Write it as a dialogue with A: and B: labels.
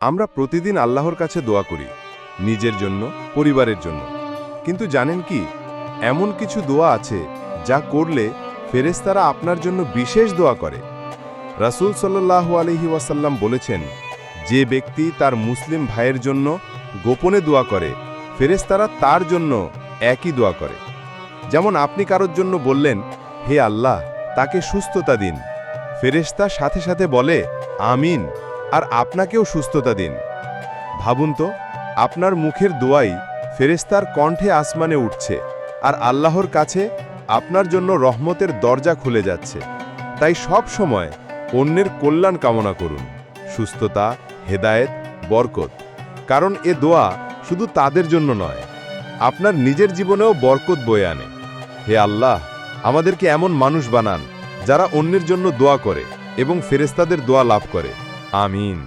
A: আমরা প্রতিদিন আল্লাহর কাছে দোয়া করি, নিজের জন্য, পরিবারের জন্য। কিন্তু জানেন কি, এমন কিছু দোয়া আছে যা করলে ফেরেশতারা আপনার জন্য বিশেষ দোয়া করে। রাসূল সাল্লাল্লাহু আলাইহি ওয়াসাল্লাম বলেছেন, যে ব্যক্তি তার মুসলিম ভাইয়ের জন্য গোপনে দোয়া করে, ফেরেশতারা তার জন্য একই দোয়া করে। যেমন আপনি কারোর জন্য বললেন, হে আল্লাহ, তাকে সুস্থতা দিন। ফেরেশতা সাথে সাথে বলে, আমিন। আর আপনাকেও সুস্থতা দিন। ভাবুন তো, আপনার মুখের দোয়াই ফেরেস্তার কণ্ঠে আসমানে উঠছে আর আল্লাহর কাছে আপনার জন্য রহমতের দরজা খুলে যাচ্ছে। তাই সব সময় অন্যের কল্যাণ কামনা করুন। সুস্থতা, হেদায়েত, বরকত। কারণ এ দোয়া শুধু তাদের জন্য নয়, আপনার নিজের জীবনেও বরকত বয়ে আনে। হে আল্লাহ, আমাদেরকে এমন মানুষ বানান যারা অন্যের জন্য দোয়া করে এবং ফেরেস্তাদের দোয়া লাভ করে। আমিন